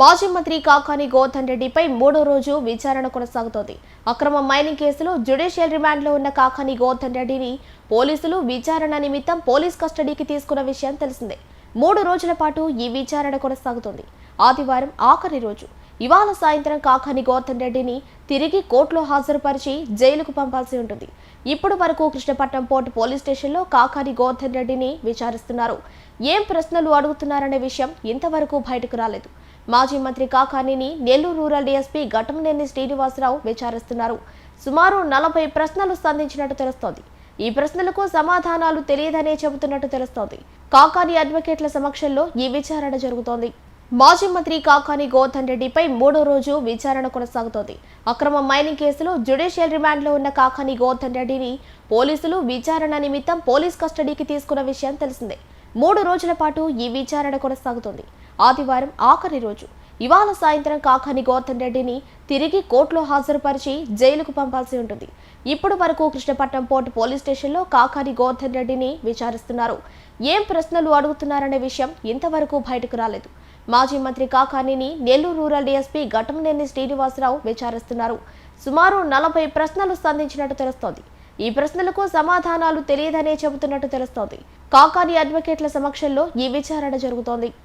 మాజీ మంత్రి కాకాని గోవర్ధన్ రెడ్డిపై మూడో రోజు విచారణ కొనసాగుతోంది. అక్రమ మైనింగ్ కేసులో జ్యుడిషియల్ రిమాండ్లో ఉన్న కాకాని గోవర్ధన్ రెడ్డిని పోలీసులు విచారణ నిమిత్తం పోలీస్ కస్టడీకి తీసుకున్న విషయం తెలిసిందే. మూడు రోజుల పాటు ఈ విచారణ కొనసాగుతోంది. ఆదివారం ఆఖరి రోజు. ఇవాళ సాయంత్రం కాకాని గోవర్ధన్ రెడ్డిని తిరిగి కోర్టులో హాజరుపరిచి జైలుకు పంపాల్సి ఉంటుంది. ఇప్పుడు వరకు కృష్ణపట్నం పోర్టు పోలీస్ స్టేషన్లో కాకాని గోవర్ధన్ రెడ్డిని విచారిస్తున్నారు. ఏం ప్రశ్నలు అడుగుతున్నారనే విషయం ఇంతవరకు బయటకు రాలేదు. మాజీ మంత్రి కాకానిని నెల్లూరు రూరల్ డీఎస్పీ ఘటంనేని శ్రీనివాసరావు విచారిస్తున్నారు. సుమారు నలభై ప్రశ్నలు సంధించినట్టు తెలుస్తోంది. ఈ ప్రశ్నలకు సమాధానాలు తెలియదనే చెబుతున్నట్టు తెలుస్తోంది. కాకాని అడ్వకేట్ల సమక్షంలో ఈ విచారణ జరుగుతోంది. మాజీ మంత్రి కాకాని గోవర్ధన్ రెడ్డిపై మూడో రోజు విచారణ కొనసాగుతోంది. అక్రమ మైనింగ్ కేసులో జ్యుడిషియల్ రిమాండ్లో ఉన్న కాకాని గోవర్ధన్ రెడ్డిని పోలీసులు విచారణ నిమిత్తం పోలీస్ కస్టడీకి తీసుకున్న విషయం తెలిసిందే. మూడు రోజుల పాటు ఈ విచారణ కొనసాగుతుంది. ఆదివారం ఆఖరి రోజు. ఇవాళ సాయంత్రం కాకాని గౌతమ్ రెడ్డిని తిరిగి కోర్టులో హాజరుపరిచి జైలుకు పంపాల్సి ఉంటుంది. ఇప్పుడు వరకు కృష్ణపట్నం పోర్టు పోలీస్ స్టేషన్లో కాకాని గౌతమ్ రెడ్డిని విచారిస్తున్నారు. ఏం ప్రశ్నలు అడుగుతున్నారనే విషయం ఇంతవరకు బయటకు రాలేదు. మాజీ మంత్రి కాకానిని నెల్లూరు రూరల్ డీఎస్పీ ఘటంనేని శ్రీనివాసరావు విచారిస్తున్నారు. సుమారు నలభై ప్రశ్నలు సంధించినట్టు తెలుస్తోంది. ఈ ప్రశ్నలకు సమాధానాలు తెలియదనే చెబుతున్నట్టు తెలుస్తోంది. కాకాని అడ్వకేట్ల సమక్షంలో ఈ విచారణ జరుగుతోంది.